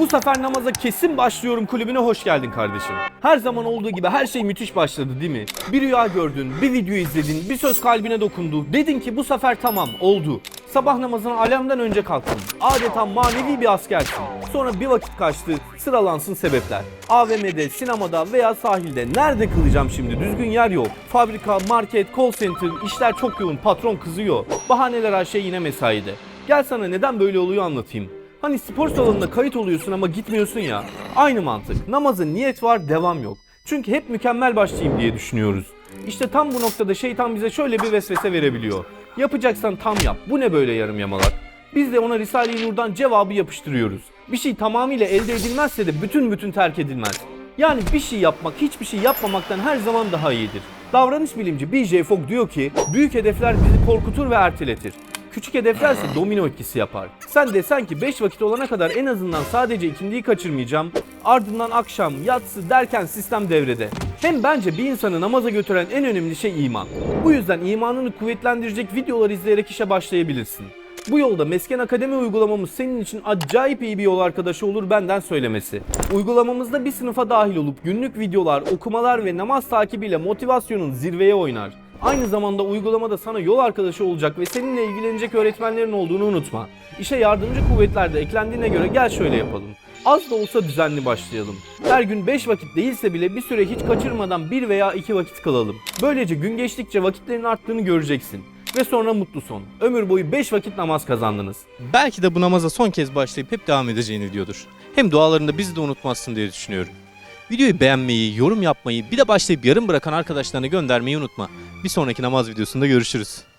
Bu sefer namaza kesin başlıyorum kulübüne hoş geldin kardeşim. Her zaman olduğu gibi her şey müthiş başladı değil mi? Bir rüya gördün, bir video izledin, bir söz kalbine dokundu. Dedin ki bu sefer tamam oldu. Sabah namazına alarmdan önce kalktın. Adeta manevi bir askersin. Sonra bir vakit kaçtı, sıralansın sebepler. AVM'de, sinemada veya sahilde nerede kılacağım şimdi? Düzgün yer yok. Fabrika, market, call center, işler çok yoğun, patron kızıyor. Bahaneler her şey yine mesaide. Gel sana neden böyle oluyor anlatayım. Hani spor salonuna kayıt oluyorsun ama gitmiyorsun ya. Aynı mantık. Namazın niyet var, devam yok. Çünkü hep mükemmel başlayayım diye düşünüyoruz. İşte tam bu noktada şeytan bize şöyle bir vesvese verebiliyor. Yapacaksan tam yap. Bu ne böyle yarım yamalak? Biz de ona Risale-i Nur'dan cevabı yapıştırıyoruz. Bir şey tamamıyla elde edilmezse de bütün bütün terk edilmez. Yani bir şey yapmak hiçbir şey yapmamaktan her zaman daha iyidir. Davranış bilimci B.J. Fogg diyor ki büyük hedefler bizi korkutur ve erteletir. Küçük hedeflerse domino etkisi yapar. Sen desen ki 5 vakit olana kadar en azından sadece ikindiyi kaçırmayacağım. Ardından akşam, yatsı derken sistem devrede. Hem bence bir insanı namaza götüren en önemli şey iman. Bu yüzden imanını kuvvetlendirecek videolar izleyerek işe başlayabilirsin. Bu yolda Mesken Akademi uygulamamız senin için acayip iyi bir yol arkadaşı olur benden söylemesi. Uygulamamızda bir sınıfa dahil olup günlük videolar, okumalar ve namaz takibiyle motivasyonun zirveye oynar. Aynı zamanda uygulamada sana yol arkadaşı olacak ve seninle ilgilenecek öğretmenlerin olduğunu unutma. İşe yardımcı kuvvetler de eklendiğine göre gel şöyle yapalım. Az da olsa düzenli başlayalım. Her gün 5 vakit değilse bile bir süre hiç kaçırmadan 1 veya 2 vakit kalalım. Böylece gün geçtikçe vakitlerin arttığını göreceksin. Ve sonra mutlu son. Ömür boyu 5 vakit namaz kazandınız. Belki de bu namaza son kez başlayıp hep devam edeceğini diyordur. Hem dualarında bizi de unutmazsın diye düşünüyorum. Videoyu beğenmeyi, yorum yapmayı, bir de başlayıp yarım bırakan arkadaşlarına göndermeyi unutma. Bir sonraki namaz videosunda görüşürüz.